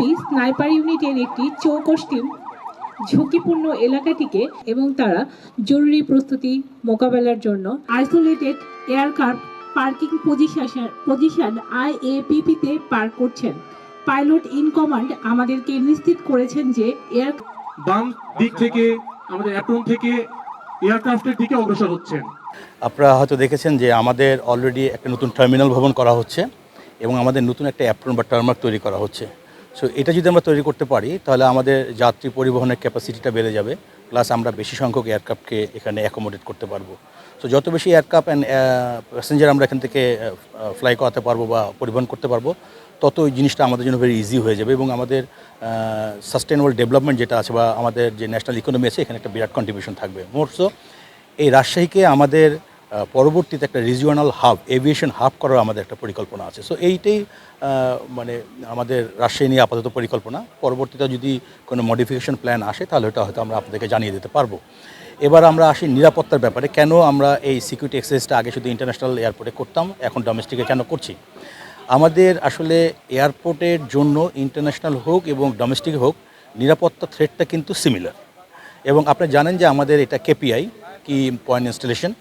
BMP sniper ইউনিটের একটি চৌকস team ঝুঁকিপূর্ণ এলাকাটিকে এবং তারা জরুরি প্রস্তুতি মোকাবেলার জন্য isolated aircraft parking position position আইএপিপিতে park করছেন। পাইলট ইন কমান্ড আমাদেরকে নিশ্চিত করেছেন যে এয়ার বাম দিক থেকে আমাদের অ্যাপ্রন থেকে এয়ারক্রাফটের দিকে অগ্রসর হচ্ছেন। আপনারা হয়তো দেখেছেন যে আমাদের অলরেডি একটা নতুন টার্মিনাল ভবন করা হচ্ছে এবং আমাদের নতুন একটা অ্যাপ্রন বা টার্মার্ক তৈরি করা হচ্ছে। সো এটা যদি আমরা তৈরি করতে পারি, তাহলে আমাদের যাত্রী পরিবহনের ক্যাপাসিটিটা বেড়ে যাবে প্লাস আমরা বেশি সংখ্যক এয়ারক্রাফটকে এখানে অ্যাকোমোডেট করতে পারব। সো যত বেশি এয়ারক্রাফট অ্যান্ড প্যাসেঞ্জার আমরা এখান থেকে ফ্লাই করাতে পারব বা পরিবহন করতে পারব, তত ওই জিনিসটা আমাদের জন্য ভেরি ইজি হয়ে যাবে এবং আমাদের সাস্টেনেবল ডেভেলপমেন্ট যেটা আছে বা আমাদের যে ন্যাশনাল ইকোনমি আছে, এখানে একটা বিরাট কন্ট্রিবিউশন থাকবে। মোটসো এই রাজশাহীকে আমাদের পরবর্তীতে একটা রিজিওনাল হাব এভিয়েশন হাব করার আমাদের একটা পরিকল্পনা আছে। সো এইটাই মানে আমাদের রাজশাহী নিয়ে আপাতত পরিকল্পনা। পরবর্তীতে যদি কোনো মডিফিকেশন প্ল্যান আসে, তাহলে ওটা হয়তো আমরা আপনাদেরকে জানিয়ে দিতে পারব। এবার আমরা আসি নিরাপত্তার ব্যাপারে। কেন আমরা এই সিকিউরিটি এক্সারসাইজটা আগে শুধু ইন্টারন্যাশনাল এয়ারপোর্টে করতাম, এখন ডোমেস্টিকে কেন করছি? আমাদের আসলে এয়ারপোর্টের জন্য ইন্টারন্যাশনাল হোক এবং ডোমেস্টিক হোক, নিরাপত্তা থ্রেটটা কিন্তু সিমিলার এবং আপনি জানেন যে আমাদের এটা কেপিআই কি পয়েন্ট ইনস্টলেশন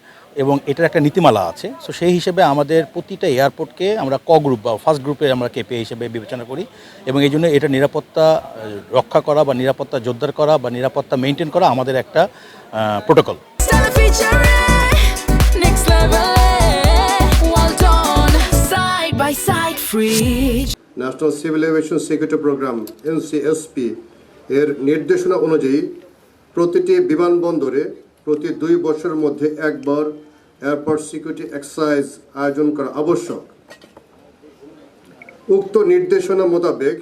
এবং এটার একটা নীতিমালা আছে। সো সেই হিসেবে আমাদের প্রতিটা এয়ারপোর্টকে আমরা ক গ্রুপ বা ফার্স্ট গ্রুপে আমরা কেপিআই হিসেবে বিবেচনা করি এবং এই জন্য এটা নিরাপত্তা রক্ষা করা বা নিরাপত্তা জোরদার করা বা নিরাপত্তা মেনটেন করা আমাদের একটা protocol. National civil aviation security programme NCSP এর নির্দেশনা অনুযায়ী প্রতিটি বিমানবন্দরে প্রতি দুই বছরের মধ্যে একবার এয়ারপোর্ট সিকিউরিটি এক্সারসাইজ আয়োজন করা আবশ্যক। উক্ত নির্দেশনা মোতাবেক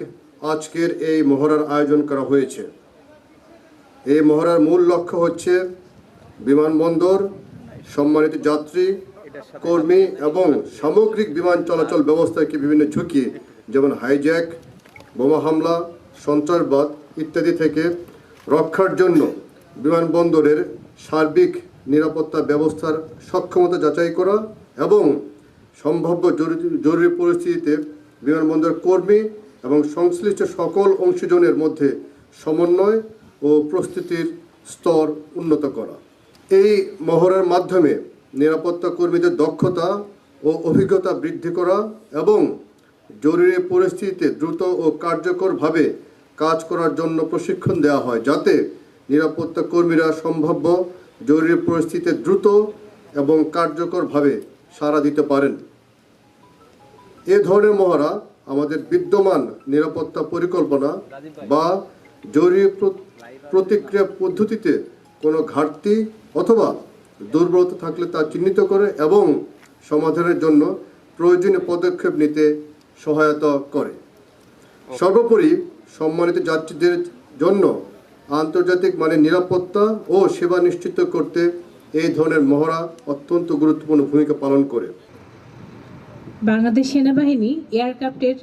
আজকের এই মহড়ার আয়োজন করা হয়েছে। এই মহড়ার মূল লক্ষ্য হচ্ছে বিমানবন্দর, সম্মানিত যাত্রী, কর্মী এবং সামগ্রিক বিমান চলাচল ব্যবস্থাকে বিভিন্ন ঝুঁকি, যেমন হাইজ্যাক বোমা হামলা, সন্ত্রাসবাদ ইত্যাদি থেকে রক্ষার জন্য বিমানবন্দরের সার্বিক নিরাপত্তা ব্যবস্থার সক্ষমতা যাচাই করা এবং সম্ভাব্য জরুরি- পরিস্থিতিতে বিমানবন্দর কর্মী এবং সংশ্লিষ্ট সকল অংশজনের মধ্যে সমন্বয় ও প্রস্তুতির স্তর উন্নত করা। এই মহড়ার মাধ্যমে নিরাপত্তা কর্মীদের দক্ষতা ও অভিজ্ঞতা বৃদ্ধি করা এবং জরুরি পরিস্থিতিতে দ্রুত ও কার্যকরভাবে কাজ করার জন্য প্রশিক্ষণ দেওয়া হয়, যাতে নিরাপত্তা কর্মীরা সম্ভাব্য জরুরি পরিস্থিতিতে দ্রুত এবং কার্যকরভাবে সাড়া দিতে পারেন। এ ধরনের মহড়া আমাদের বিদ্যমান নিরাপত্তা পরিকল্পনা বা জরুরি প্র- প্রতিক্রিয়া পদ্ধতিতে কোনো ঘাটতি অথবা দুর্বলতা থাকলে তা চিহ্নিত করে এবং সমাধানের জন্য প্রয়োজনীয় পদক্ষেপ নিতে সহায়তা করে। সর্বোপরি সম্মানিত যাত্রীদের জন্য আন্তর্জাতিক মানের নিরাপত্তা ও সেবা নিশ্চিত করতে এই ধরনের মহড়া অত্যন্ত গুরুত্বপূর্ণ ভূমিকা পালন করে। বাংলাদেশ সেনাবাহিনী এয়ারক্রাফটের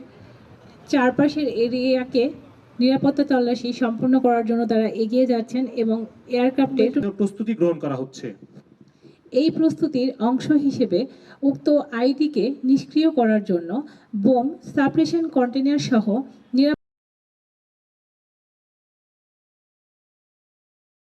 চারপাশের এরিয়াকে নিরাপত্তা তল্লাশি সম্পূর্ণ করার জন্য তারা এগিয়ে যাচ্ছেন এবং এয়ারক্রাফটের প্রস্তুতি গ্রহণ করা হচ্ছে। এই প্রস্তুতির অংশ হিসেবে উক্ত আইটিকে নিষ্ক্রিয় করার জন্য বোম সাপ্রেশন কন্টেনার সহ নিরাপত্তা